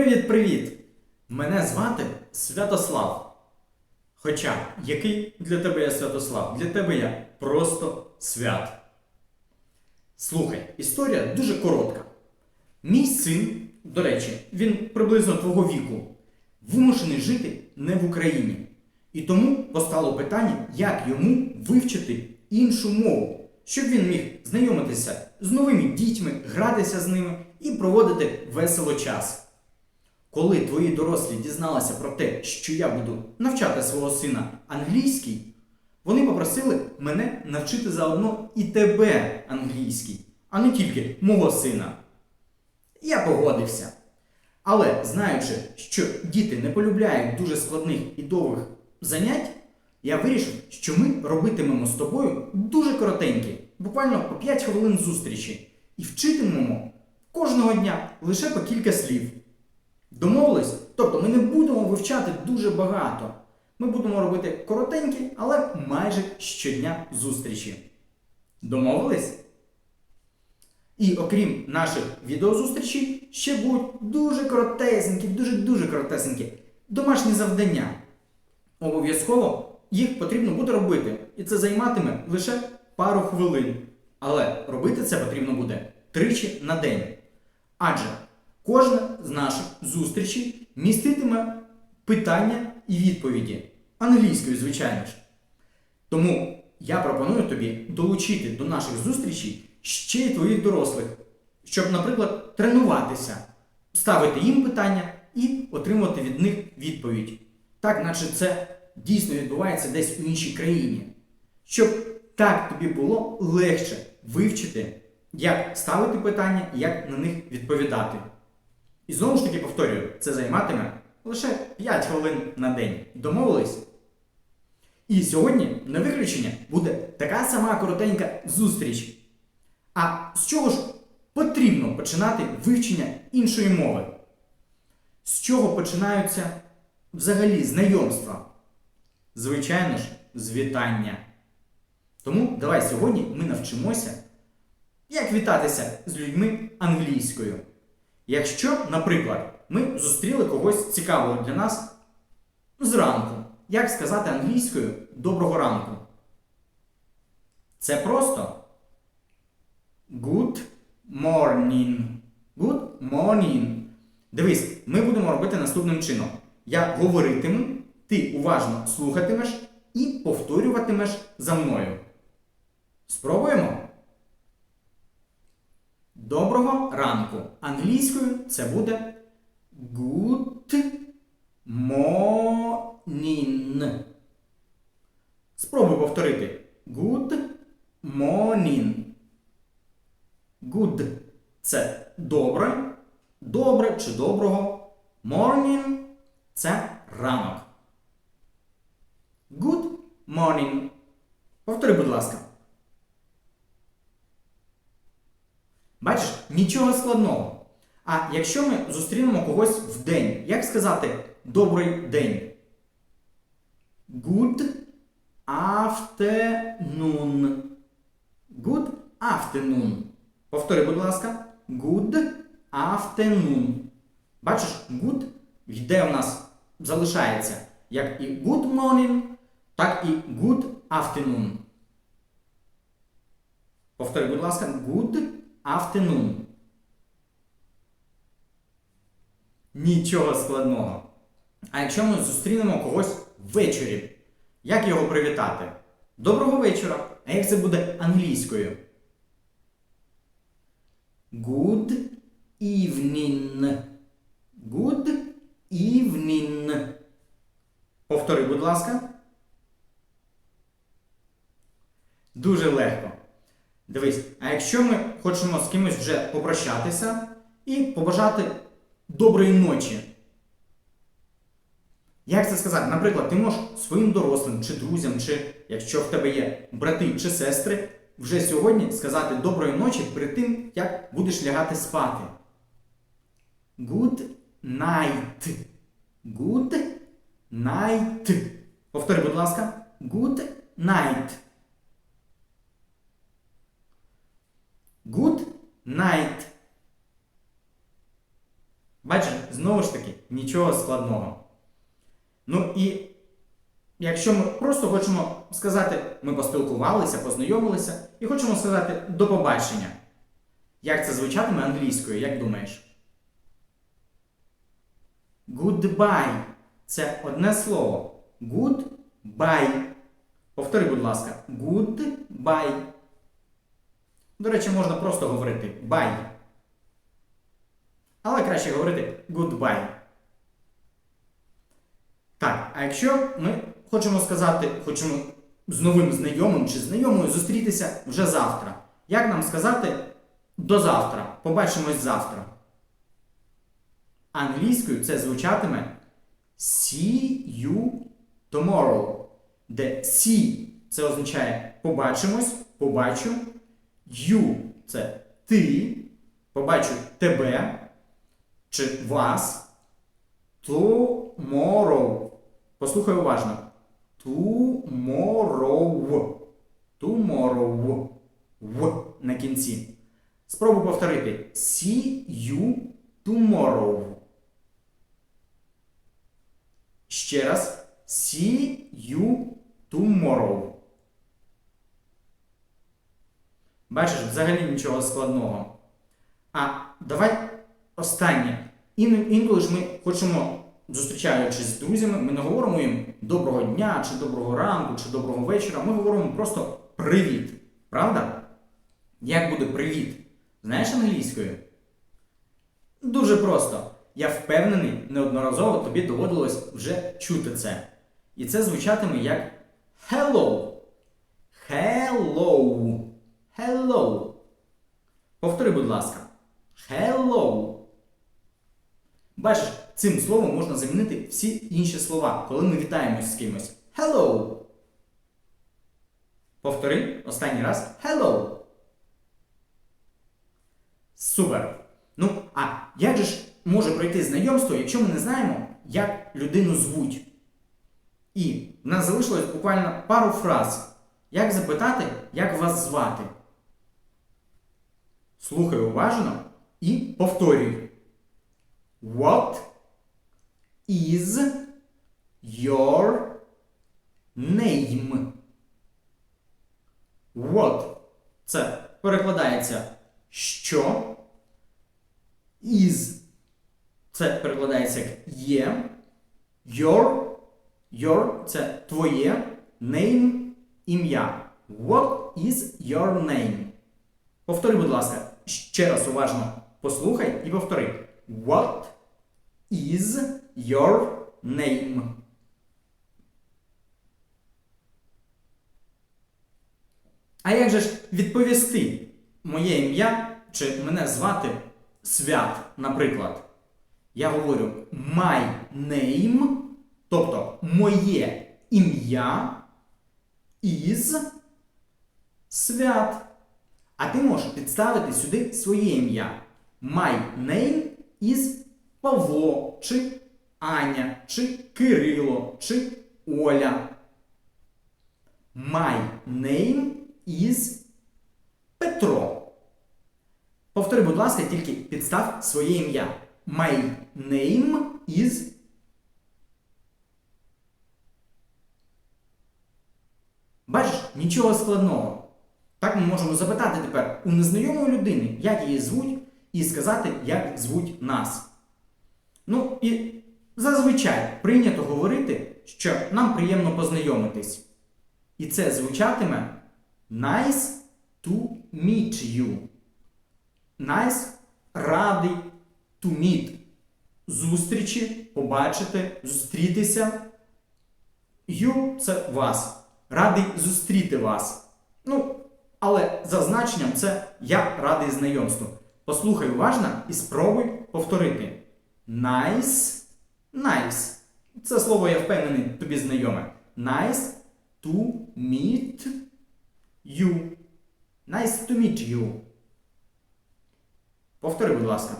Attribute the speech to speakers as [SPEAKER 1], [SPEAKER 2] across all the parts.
[SPEAKER 1] Привіт-привіт! Мене звати Святослав. Хоча, який для тебе я Святослав? Для тебе я просто свят. Слухай, історія дуже коротка. Мій син, до речі, він приблизно твого віку, вимушений жити не в Україні. І тому постало питання, як йому вивчити іншу мову, щоб він міг знайомитися з новими дітьми, гратися з ними і проводити весело час. Коли твої дорослі дізналися про те, що я буду навчати свого сина англійській, вони попросили мене навчити заодно і тебе англійській, а не тільки мого сина. Я погодився. Але знаючи, що діти не полюбляють дуже складних і довгих занять, я вирішив, що ми робитимемо з тобою дуже коротенькі, буквально по 5 хвилин зустрічі, і вчитимемо кожного дня лише по кілька слів. Домовились? Тобто ми не будемо вивчати дуже багато. Ми будемо робити коротенькі, але майже щодня зустрічі. Домовились? І окрім наших відеозустрічей, ще будуть дуже коротесенькі, дуже-дуже коротесенькі домашні завдання. Обов'язково їх потрібно буде робити. І це займатиме лише пару хвилин. Але робити це потрібно буде тричі на день. Адже кожна з наших зустрічей міститиме питання і відповіді. Англійською, звичайно ж. Тому я пропоную тобі долучити до наших зустрічей ще й твоїх дорослих, щоб, наприклад, тренуватися, ставити їм питання і отримувати від них відповідь. Так, наче це дійсно відбувається десь у іншій країні. Щоб так тобі було легше вивчити, як ставити питання як на них відповідати. І знову ж таки повторюю, це займатиме лише 5 хвилин на день. Домовились? І сьогодні, на виключення, буде така сама коротенька зустріч. А з чого ж потрібно починати вивчення іншої мови? З чого починаються взагалі знайомства? Звичайно ж, з вітання. Тому давай сьогодні ми навчимося, як вітатися з людьми англійською. Якщо, наприклад, ми зустріли когось цікавого для нас зранку, як сказати англійською доброго ранку? Це просто Good morning. Good morning. Дивись, ми будемо робити наступним чином. Я говоритиму, ти уважно слухатимеш і повторюватимеш за мною. Спробуємо? Доброго ранку. Англійською це буде Good morning. Спробуй повторити. Good morning. Good це добре, добре чи доброго. Morning це ранок. Good morning. Повтори, будь ласка. Бачиш, нічого складного. А якщо ми зустрінемо когось в день, як сказати добрий день? Good afternoon. Good afternoon. Повтори, будь ласка. Good afternoon. Бачиш, good йде у нас, залишається як і good morning, так і good afternoon. Повтори, будь ласка, good afternoon. Нічого складного. А якщо ми зустрінемо когось ввечері, як його привітати? Доброго вечора! А як це буде англійською? Good evening. Good evening. Повтори, будь ласка. Дуже легко. Дивись, а якщо ми хочемо з кимось вже попрощатися і побажати доброї ночі. Як це сказати? Наприклад, ти можеш своїм дорослим чи друзям, чи якщо в тебе є брати чи сестри, вже сьогодні сказати доброї ночі перед тим, як будеш лягати спати. Good night. Good night. Повтори, будь ласка. Good night. Good night. Бачиш, знову ж таки, нічого складного. Ну і якщо ми просто хочемо сказати, ми поспілкувалися, познайомилися, і хочемо сказати до побачення. Як це звучатиме англійською, як думаєш? Goodbye. Це одне слово. Goodbye. Повтори, будь ласка. Goodbye. До речі, можна просто говорити bye. Але краще говорити goodbye. Так, а якщо ми хочемо сказати, хочемо з новим знайомим чи знайомою зустрітися вже завтра. Як нам сказати до завтра? Побачимось завтра. Англійською це звучатиме see you tomorrow. Де see це означає побачимось, побачу. You це ти, побачу тебе чи вас. Tomorrow. Послухай уважно. Tomorrow. Tomorrow. В на кінці. Спробуй повторити. See you tomorrow. Ще раз. See you tomorrow. Бачиш, взагалі нічого складного. А давай останнє. Ін- інколи ж ми хочемо, зустрічаючись з друзями, ми не говоримо їм доброго дня, чи доброго ранку, чи доброго вечора. Ми говоримо просто привіт. Правда? Як буде привіт? Знаєш англійською? Дуже просто. Я впевнений, неодноразово тобі доводилось вже чути це. І це звучатиме як. Hello. Hello. Повтори, будь ласка. Hello. Бачиш, цим словом можна замінити всі інші слова, коли ми вітаємось з кимось. Hello. Повтори останній раз. Hello. Супер. Ну, а як же ж може пройти знайомство, якщо ми не знаємо, як людину звуть? І в нас залишилось буквально пару фраз. Як запитати, як вас звати? Слухай уважно і повторюй. What is your name? What це перекладається що. Is це перекладається як є. Your Your це твоє name ім'я. What is your name? Повтори, будь ласка, ще раз уважно послухай і повтори. What is your name? А як же ж відповісти моє ім'я чи мене звати Свят, наприклад? Я говорю my name, тобто моє ім'я is свят. А ти можеш підставити сюди своє ім'я. My name is Павло, чи Аня, чи Кирило, чи Оля. My name is Петро. Повтори, будь ласка, тільки підстав своє ім'я. My name is Бачиш, нічого складного. Так ми можемо запитати тепер у незнайомої людини, як її звуть, і сказати, як звуть нас. Ну і зазвичай прийнято говорити, що нам приємно познайомитись. І це звучатиме Nice to meet you. Nice радий to meet. Зустрічі, побачити, зустрітися. You це вас. Радий зустріти вас. Ну, але за значенням це я радий знайомству. Послухай уважно і спробуй повторити. Nice. Nice. Це слово, я впевнений, тобі знайоме. Nice to meet you. Nice to meet you. Повтори, будь ласка.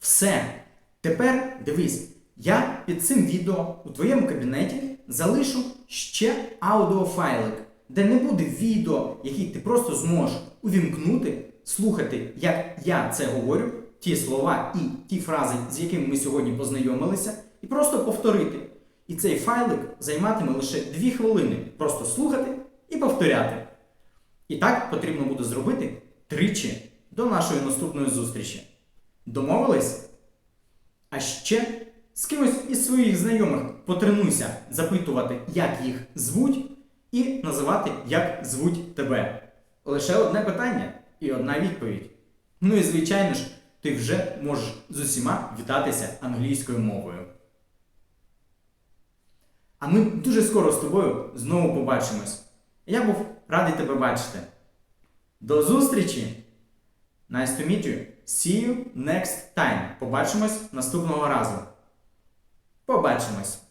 [SPEAKER 1] Все. Тепер дивись, я під цим відео у твоєму кабінеті залишу ще аудіофайлик, де не буде відео, який ти просто зможеш увімкнути, слухати, як я це говорю, ті слова і ті фрази, з якими ми сьогодні познайомилися, і просто повторити. І цей файлик займатиме лише 2 хвилини. Просто слухати і повторяти. І так потрібно буде зробити тричі до нашої наступної зустрічі. Домовились? А ще з кимось із своїх знайомих потренуйся запитувати, як їх звуть, і називати, як звуть тебе. Лише одне питання і одна відповідь. Ну і звичайно ж, ти вже можеш з усіма вітатися англійською мовою. А ми дуже скоро з тобою знову побачимось. Я був радий тебе бачити. До зустрічі! Nice to meet you. See you next time. Побачимось наступного разу. Побачимось!